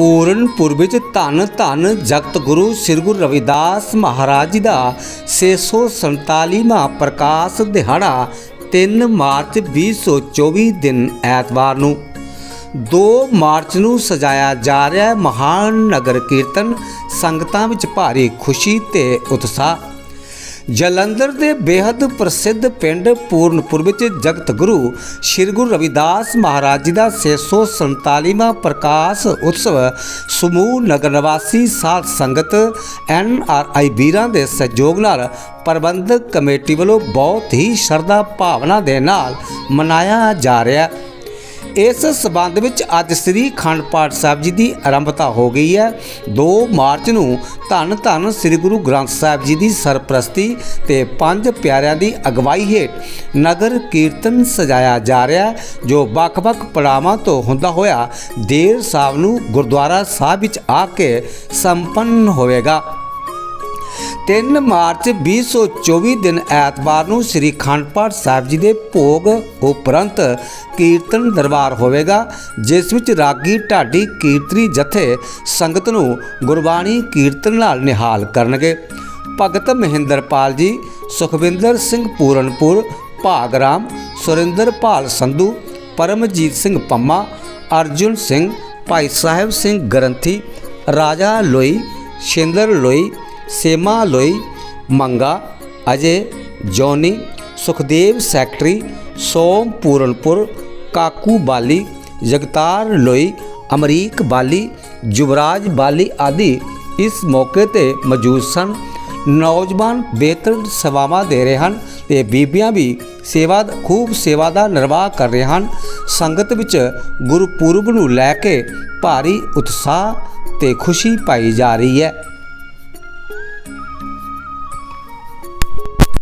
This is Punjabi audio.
ਪੂਰਨਪੁਰ ਵਿੱਚ ਧੰਨ ਧੰਨ ਜਗਤ ਗੁਰੂ ਸ੍ਰੀ ਗੁਰੂ ਰਵਿਦਾਸ ਮਹਾਰਾਜ ਜੀ ਦਾ 647ਵਾਂ ਪ੍ਰਕਾਸ਼ ਦਿਹਾੜਾ 3 ਮਾਰਚ 2024 ਦਿਨ ਐਤਵਾਰ ਨੂੰ। 2 ਮਾਰਚ ਨੂੰ ਸਜਾਇਆ ਜਾ ਰਿਹਾ ਮਹਾਨ ਨਗਰ ਕੀਰਤਨ, ਸੰਗਤਾਂ ਵਿੱਚ ਭਾਰੀ ਖੁਸ਼ੀ ਤੇ ਉਤਸ਼ਾਹ। ਜਲੰਧਰ ਦੇ ਬੇहद ਪ੍ਰਸਿੱਧ ਪਿੰਡ ਪੂਰਨਪੁਰ ਵਿੱਚ ਜਗਤ ਗੁਰੂ ਸ੍ਰੀ ਗੁਰੂ ਰਵਿਦਾਸ ਮਹਾਰਾਜ ਜੀ ਦਾ 647ਵਾਂ ਪ੍ਰਕਾਸ਼ ਉਤਸਵ ਸਮੂਹ ਨਗਰ ਨਿਵਾਸੀ ਸਾਧ ਸੰਗਤ ਐਨ ਆਰ ਆਈ ਵੀਰਾਂ ਦੇ ਸਹਿਯੋਗ ਨਾਲ ਪ੍ਰਬੰਧਕ ਕਮੇਟੀ ਵੱਲੋਂ ਬਹੁਤ ਹੀ ਸ਼ਰਧਾ ਭਾਵਨਾ ਦੇ ਨਾਲ ਮਨਾਇਆ ਜਾ ਰਿਹਾ ਹੈ ਇਸ ਸਬੰਧ ਵਿੱਚ ਅੱਜ ਸ੍ਰੀ ਅਖੰਡ ਪਾਠ ਸਾਹਿਬ ਜੀ ਦੀ ਆਰੰਭਤਾ ਹੋ ਗਈ ਹੈ। 2 ਮਾਰਚ ਨੂੰ ਧੰਨ ਧੰਨ ਸ੍ਰੀ ਗੁਰੂ ਗ੍ਰੰਥ ਸਾਹਿਬ ਜੀ ਦੀ ਸਰਪ੍ਰਸਤੀ ਤੇ ਪੰਜ ਪਿਆਰਿਆਂ ਦੀ ਅਗਵਾਈ ਹੇਠ ਨਗਰ ਕੀਰਤਨ ਸਜਾਇਆ ਜਾ ਰਿਹਾ ਜੋ ਵੱਖ-ਵੱਖ ਪੜਾਵਾਂ ਤੋਂ ਹੁੰਦਾ ਹੋਇਆ ਦੇਰ ਸਾਹਿਬ ਨੂੰ ਗੁਰਦੁਆਰਾ ਸਾਹਿਬ ਵਿੱਚ ਆ ਕੇ ਸੰਪੰਨ ਹੋਵੇਗਾ। 3 ਮਾਰਚ 2024 ਦਿਨ ਐਤਵਾਰ ਨੂੰ ਸ੍ਰੀ ਅਖੰਡ ਪਾਠ ਸਾਹਿਬ ਜੀ ਦੇ ਭੋਗ ਉਪਰੰਤ ਕੀਰਤਨ ਦਰਬਾਰ ਹੋਵੇਗਾ, ਜਿਸ ਵਿੱਚ ਰਾਗੀ ਢਾਡੀ ਕੀਰਤਨੀ ਜਥੇ ਸੰਗਤ ਨੂੰ ਗੁਰਬਾਣੀ ਕੀਰਤਨ ਨਾਲ ਨਿਹਾਲ ਕਰਨਗੇ। ਭਗਤ ਮਹਿੰਦਰਪਾਲ ਜੀ, ਸੁਖਵਿੰਦਰ ਸਿੰਘ ਪੂਰਨਪੁਰ, ਭਾਗਰਾਮ, ਸੁਰਿੰਦਰਪਾਲ ਸੰਧੂ, ਪਰਮਜੀਤ ਸਿੰਘ ਪੰਮਾ, ਅਰਜੁਨ ਸਿੰਘ, ਭਾਈ ਸਾਹਿਬ ਸਿੰਘ ਗਰੰਥੀ, ਰਾਜਾ ਲੋਈ, ਸ਼ਿੰਦਰ ਲੋਈ ਸੇਮਾ ਲੋਈ, ਮੰਗਾ, ਅਜੇ, ਜੋਨੀ, ਸੁਖਦੇਵ, ਸੈਕਟਰੀ, ਸੋਮ, ਪੂਰਨਪੁਰ, ਕਾਕੂ ਬਾਲੀ, ਜਗਤਾਰ ਲੋਈ, ਅਮਰੀਕ ਬਾਲੀ, ਜੁਵਰਾਜ ਬਾਲੀ ਆਦਿ ਇਸ ਮੌਕੇ ਤੇ ਮੌਜੂਦ ਸਨ। ਨੌਜਵਾਨ ਬਿਹਤਰ ਸੇਵਾਵਾਂ ਦੇ ਰਹੇ ਹਨ ਤੇ ਬੀਬੀਆਂ ਵੀ ਸੇਵਾ, ਖੂਬ ਸੇਵਾ ਦਾ ਨਿਰਵਾਹ ਕਰ ਰਹੇ ਹਨ। ਸੰਗਤ ਵਿੱਚ ਗੁਰਪੁਰਬ ਨੂੰ ਲੈ ਕੇ ਭਾਰੀ ਉਤਸ਼ਾਹ ਤੇ ਖੁਸ਼ੀ ਪਾਈ ਜਾ ਰਹੀ ਹੈ।